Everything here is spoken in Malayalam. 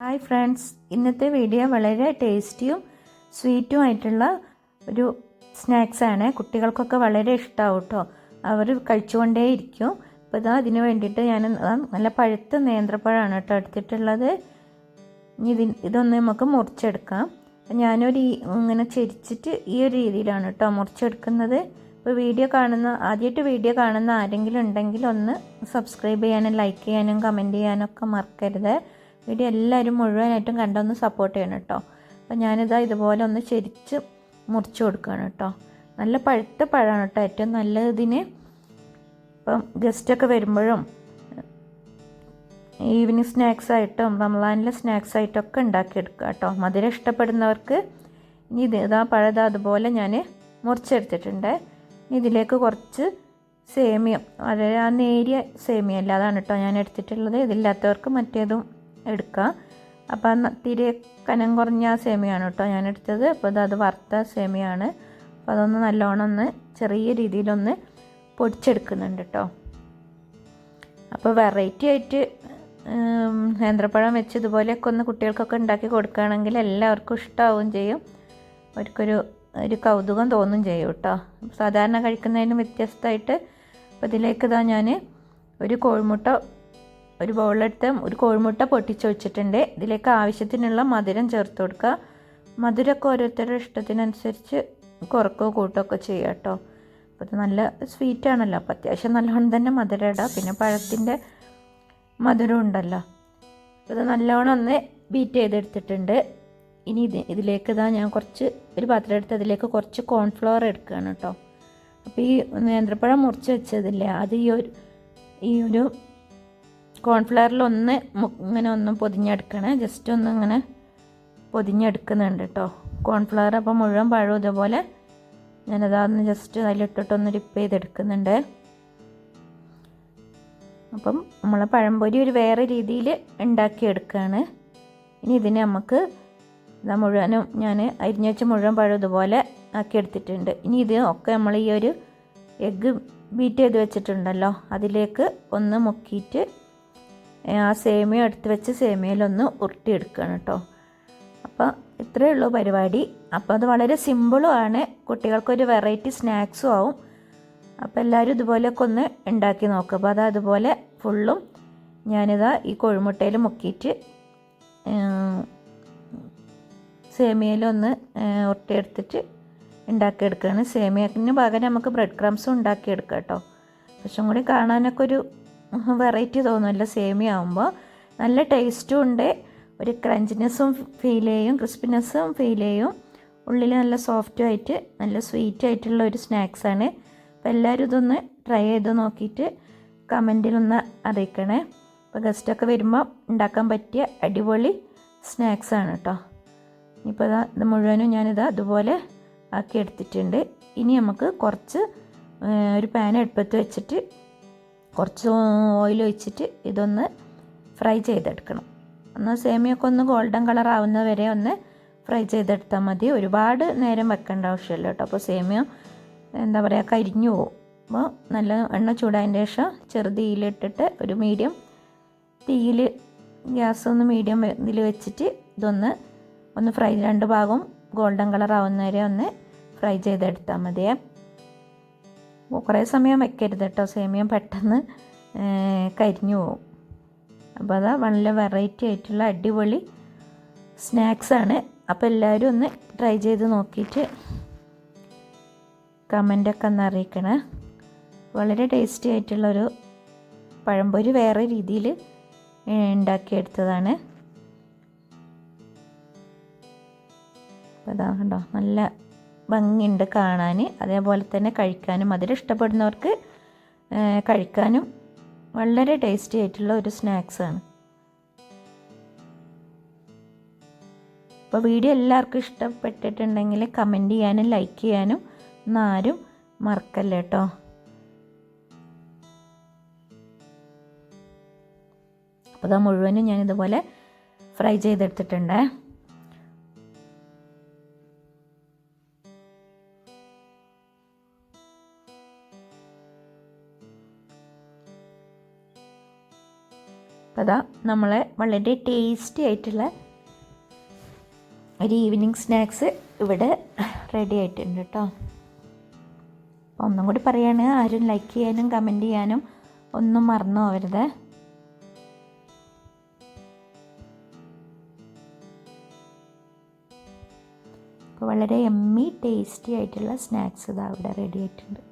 Hi friends. ഇന്നത്തെ വീഡിയോ വളരെ ടേസ്റ്റിയും സ്വീറ്റും ആയിട്ടുള്ള ഒരു സ്നാക്സ് ആണ്. കുട്ടികൾക്കൊക്കെ വളരെ ഇഷ്ടമാവും കേട്ടോ അവർ കഴിച്ചുകൊണ്ടേ ഇരിക്കും. അപ്പോൾ ഇതാ അതിന് വേണ്ടിയിട്ട് ഞാൻ നല്ല പഴുത്ത നേന്ത്രപ്പഴമാണ് കേട്ടോ എടുത്തിട്ടുള്ളത്. ഇതിൻ ഇതൊന്ന് നമുക്ക് മുറിച്ചെടുക്കാം. ഞാനൊരു ഇങ്ങനെ ചെരിച്ചിട്ട് ഈ ഒരു രീതിയിലാണ് കേട്ടോ മുറിച്ചെടുക്കുന്നത്. ഇപ്പോൾ വീഡിയോ കാണുന്ന ആദ്യമായിട്ട് വീഡിയോ കാണുന്ന ആരെങ്കിലും ഉണ്ടെങ്കിൽ ഒന്ന് സബ്സ്ക്രൈബ് ചെയ്യാനും ലൈക്ക് ചെയ്യാനും കമന്റ് ചെയ്യാനും ഒക്കെ മറക്കരുത്. വീഡിയോ എല്ലാവരും മുഴുവനായിട്ടും കണ്ടൊന്ന് സപ്പോർട്ട് ചെയ്യണം കേട്ടോ. അപ്പോൾ ഞാനിതാ ഇതുപോലെ ഒന്ന് ചെരിച്ച് മുറിച്ച് കൊടുക്കുകയാണ് കേട്ടോ. നല്ല പഴുത്ത പഴമാണ് കേട്ടോ ഏറ്റവും നല്ലത് ഇതിന് ഇപ്പം ഗസ്റ്റൊക്കെ വരുമ്പോഴും ഈവനിങ് സ്നാക്സ് ആയിട്ടും റംലാനിലെ സ്നാക്സ് ആയിട്ടൊക്കെ ഉണ്ടാക്കിയെടുക്കുക കേട്ടോ. മധുരം ഇഷ്ടപ്പെടുന്നവർക്ക് ഇനി ഇത് ഇതാ പഴത അതുപോലെ ഞാൻ മുറിച്ചെടുത്തിട്ടുണ്ട്. ഇതിലേക്ക് കുറച്ച് സേമിയം വളരെ ആ നേരിയ സേമിയ അല്ലാതാണ് കേട്ടോ ഞാൻ എടുത്തിട്ടുള്ളത്. ഇതില്ലാത്തവർക്ക് മറ്റേതും എടുക്കാം അപ്പം തീരെ കനം കുറഞ്ഞ സേമിയാണ് കേട്ടോ ഞാൻ എടുത്തത് അപ്പോൾ ഇത് അത് വറുത്ത സേമിയാണ്. അപ്പോൾ അതൊന്ന് നല്ലോണം ഒന്ന് ചെറിയ രീതിയിലൊന്ന് പൊടിച്ചെടുക്കുന്നുണ്ട് കേട്ടോ. അപ്പോൾ വെറൈറ്റി ആയിട്ട് നേന്ത്രപ്പഴം വെച്ച് ഇതുപോലെയൊക്കെ ഒന്ന് കുട്ടികൾക്കൊക്കെ ഉണ്ടാക്കി കൊടുക്കുകയാണെങ്കിൽ എല്ലാവർക്കും ഇഷ്ടമാവുകയും ചെയ്യും. അവർക്കൊരു ഒരു കൗതുകം തോന്നും ചെയ്യും കേട്ടോ. സാധാരണ കഴിക്കുന്നതിനും വ്യത്യസ്തമായിട്ട് അപ്പോൾ ഇതിലേക്ക് ഇതാ ഞാൻ ഒരു കോഴിമുട്ട ഒരു ബൗളെടുത്ത് ഒരു കോഴിമുട്ട പൊട്ടിച്ച് വെച്ചിട്ടുണ്ട്. ഇതിലേക്ക് ആവശ്യത്തിനുള്ള മധുരം ചേർത്ത് കൊടുക്കുക. മധുരമൊക്കെ ഓരോരുത്തരുടെ ഇഷ്ടത്തിനനുസരിച്ച് കുറക്കോ കൂട്ടമൊക്കെ ചെയ്യുക കേട്ടോ. അപ്പോൾ ഇത് നല്ല സ്വീറ്റ് ആണല്ലോ. അപ്പോൾ അത്യാവശ്യം നല്ലോണം തന്നെ മധുരം ഇടാം. പിന്നെ പഴത്തിന്റെ മധുരം ഉണ്ടല്ലോ. അപ്പോൾ ഇത് നല്ലോണം ഒന്ന് ബീറ്റ് ചെയ്തെടുത്തിട്ടുണ്ട്. ഇനി ഇത് ഇതിലേക്ക് ഇതാ ഞാൻ കുറച്ച് ഒരു പാത്രം എടുത്ത് അതിലേക്ക് കുറച്ച് കോൺഫ്ലവർ എടുക്കുകയാണ് കേട്ടോ. അപ്പോൾ ഈ നേന്ത്രപ്പഴം മുറിച്ച് വെച്ചതില്ലേ അത് ഈ ഒരു ഈ ഒരു കോൺഫ്ലവറിൽ ഒന്ന് ഇങ്ങനെ ഒന്ന് പൊതിഞ്ഞെടുക്കണേ. ജസ്റ്റ് ഒന്ന് ഇങ്ങനെ പൊതിഞ്ഞെടുക്കുന്നുണ്ട് കേട്ടോ കോൺഫ്ലവർ അപ്പോൾ മുഴുവൻ പഴവും ഇതുപോലെ ഞാനതാന്ന് ജസ്റ്റ് അതിലിട്ടിട്ടൊന്ന് ഡിപ്പ് ചെയ്തെടുക്കുന്നുണ്ട്. അപ്പം നമ്മളെ പഴംപൊരി ഒരു വേറെ രീതിയിൽ ഉണ്ടാക്കിയെടുക്കുകയാണ് ഇനി ഇതിനെ നമുക്ക് ഇതാ മുഴുവനും ഞാൻ അരിഞ്ഞു വെച്ച മുഴുവൻ പഴം ഇതുപോലെ ആക്കി എടുത്തിട്ടുണ്ട് ഇനി ഇത് ഒക്കെ നമ്മൾ ഈ ഒരു എഗ്ഗ് ബീറ്റ് ചെയ്ത് വെച്ചിട്ടുണ്ടല്ലോ. അതിലേക്ക് ഒന്ന് മുക്കിയിട്ട് ആ സേമിയ എടുത്ത് വെച്ച് സേമിയയിലൊന്ന് ഉരുട്ടിയെടുക്കുകയാണ് കേട്ടോ. അപ്പോൾ ഇത്രയേ ഉള്ളൂ പരിപാടി. അപ്പോൾ അത് വളരെ സിമ്പിളും ആണ്. കുട്ടികൾക്കൊരു വെറൈറ്റി സ്നാക്സും ആവും. അപ്പോൾ എല്ലാവരും ഇതുപോലെയൊക്കെ ഒന്ന് ഉണ്ടാക്കി നോക്കുക അപ്പോൾ അത് അതുപോലെ ഫുള്ളും ഞാനിതാ ഈ കോഴിമുട്ടയിൽ മുക്കിയിട്ട് സേമിയയിലൊന്ന് ഉരുട്ടിയെടുത്തിട്ട് ഉണ്ടാക്കിയെടുക്കുകയാണ് സേമിയക്കിന് പകരം നമുക്ക് ബ്രെഡ് ക്രംസും ഉണ്ടാക്കിയെടുക്കാം കേട്ടോ. പക്ഷെ കൂടി കാണാനൊക്കെ ഒരു വെറൈറ്റി തോന്നുമല്ലോ സേമിയ ആകുമ്പോൾ നല്ല ടേസ്റ്റും ഉണ്ട്. ഒരു ക്രഞ്ചിനെസ്സും ഫീൽ ചെയ്യും ക്രിസ്പിനെസ്സും ഫീൽ ചെയ്യും. ഉള്ളിൽ നല്ല സോഫ്റ്റും ആയിട്ട് നല്ല സ്വീറ്റ് ആയിട്ടുള്ള ഒരു സ്നാക്സാണ് അപ്പോൾ എല്ലാവരും ഇതൊന്ന് ട്രൈ ചെയ്ത് നോക്കിയിട്ട് കമന്റിലൊന്ന് അറിയിക്കണേ. അപ്പോൾ ഗസ്റ്റൊക്കെ വരുമ്പോൾ ഉണ്ടാക്കാൻ പറ്റിയ അടിപൊളി സ്നാക്സാണ് കേട്ടോ ഇനിയിപ്പോൾ ഇതാ ഇത് മുഴുവനും ഞാനിത് അതുപോലെ ആക്കി എടുത്തിട്ടുണ്ട്. ഇനി നമുക്ക് കുറച്ച് ഒരു പാൻ അടുപ്പത്ത് വെച്ചിട്ട് കുറച്ച് ഓയിൽ ഒഴിച്ചിട്ട് ഇതൊന്ന് ഫ്രൈ ചെയ്തെടുക്കണം. ഒന്ന് സേമിയൊക്കെ ഒന്ന് ഗോൾഡൻ കളർ ആവുന്ന വരെ ഒന്ന് ഫ്രൈ ചെയ്തെടുത്താൽ മതി. ഒരുപാട് നേരം വെക്കേണ്ട ആവശ്യമില്ല കേട്ടോ. അപ്പോൾ സേമിയ എന്താ പറയുക കരിഞ്ഞു പോകും അപ്പോൾ നല്ല എണ്ണ ചൂടായതിന്റെ ശേഷം ചെറുതീയിലിട്ടിട്ട് ഒരു മീഡിയം തീയിൽ ഗ്യാസ് ഒന്ന് മീഡിയം ഇതിൽ വെച്ചിട്ട് ഇതൊന്ന് ഒന്ന് ഫ്രൈ രണ്ട് ഭാഗവും ഗോൾഡൻ കളർ ആവുന്ന വരെ ഒന്ന് ഫ്രൈ ചെയ്തെടുത്താൽ മതിയേ. കുറേ സമയം വെക്കരുത് കേട്ടോ. സേമിയം പെട്ടെന്ന് കരിഞ്ഞു പോകും അപ്പോൾ അതാ നല്ല വെറൈറ്റി ആയിട്ടുള്ള അടിപൊളി സ്നാക്സാണ് അപ്പോൾ എല്ലാവരും ഒന്ന് ട്രൈ ചെയ്ത് നോക്കിയിട്ട് കമന്റൊക്കെ ഒന്ന് അറിയിക്കണേ. വളരെ ടേസ്റ്റി ആയിട്ടുള്ളൊരു പഴംപൊരി വേറെ രീതിയിൽ ഉണ്ടാക്കിയെടുത്തതാണ്. അപ്പോൾ അതാ കണ്ടോ നല്ല ഭംഗിയുണ്ട് കാണാൻ. അതേപോലെ തന്നെ കഴിക്കാനും അതിൽ ഇഷ്ടപ്പെടുന്നവർക്ക് കഴിക്കാനും വളരെ ടേസ്റ്റി ആയിട്ടുള്ള ഒരു സ്നാക്സാണ് അപ്പോൾ വീഡിയോ എല്ലാവർക്കും ഇഷ്ടപ്പെട്ടിട്ടുണ്ടെങ്കിൽ കമന്റ് ചെയ്യാനും ലൈക്ക് ചെയ്യാനും ഒന്നും മറക്കല്ല കേട്ടോ. അപ്പോൾ അത് മുഴുവനും ഞാനിതുപോലെ ഫ്രൈ ചെയ്തെടുത്തിട്ടുണ്ട്. അപ്പോൾ അതാ നമ്മളെ വളരെ ടേസ്റ്റി ആയിട്ടുള്ള ഒരു ഈവനിങ് സ്നാക്സ് ഇവിടെ റെഡി ആയിട്ടുണ്ട് കേട്ടോ അപ്പോൾ ഒന്നും കൂടി പറയാണ് ആരും ലൈക്ക് ചെയ്യാനും കമന്റ് ചെയ്യാനും ഒന്നും മറന്നു പോകരുത് അപ്പോൾ വളരെ എമ്മി ടേസ്റ്റി ആയിട്ടുള്ള സ്നാക്സ് ഇതാ ഇവിടെ റെഡി ആയിട്ടുണ്ട്.